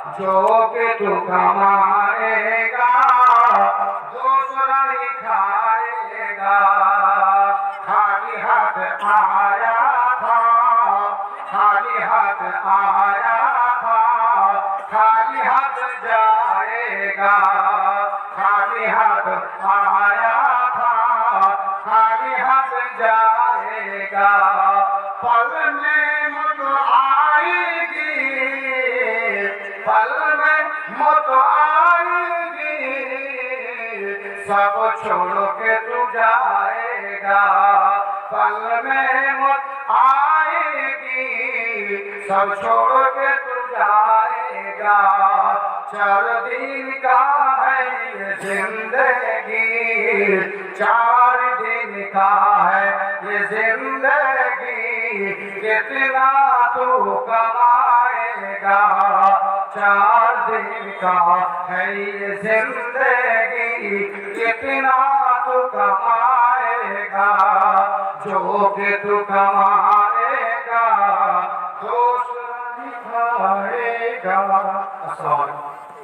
जो कि तू कमाएगा दूसरा ही खाएगा खाली हाथ आया था, खाली हाथ आया था, खाली हाथ जाएगा। खाली हाथ आया था, खाली हाथ जाएगा। पल में पल में मत आएगी। सब छोड़ के तू जाएगा। पल में मत आएगी। सब छोड़ के तू जाएगा। चार दिन का है ये ज़िंदगी। चार दिन का है ये ज़िंदगी। कितना तू कमाएगा। चार दिन का है ये ज़िंदगी कितना तू कमाएगा, जो के तू कमाएगा दिखाएगा अस्सलाम वालेकुम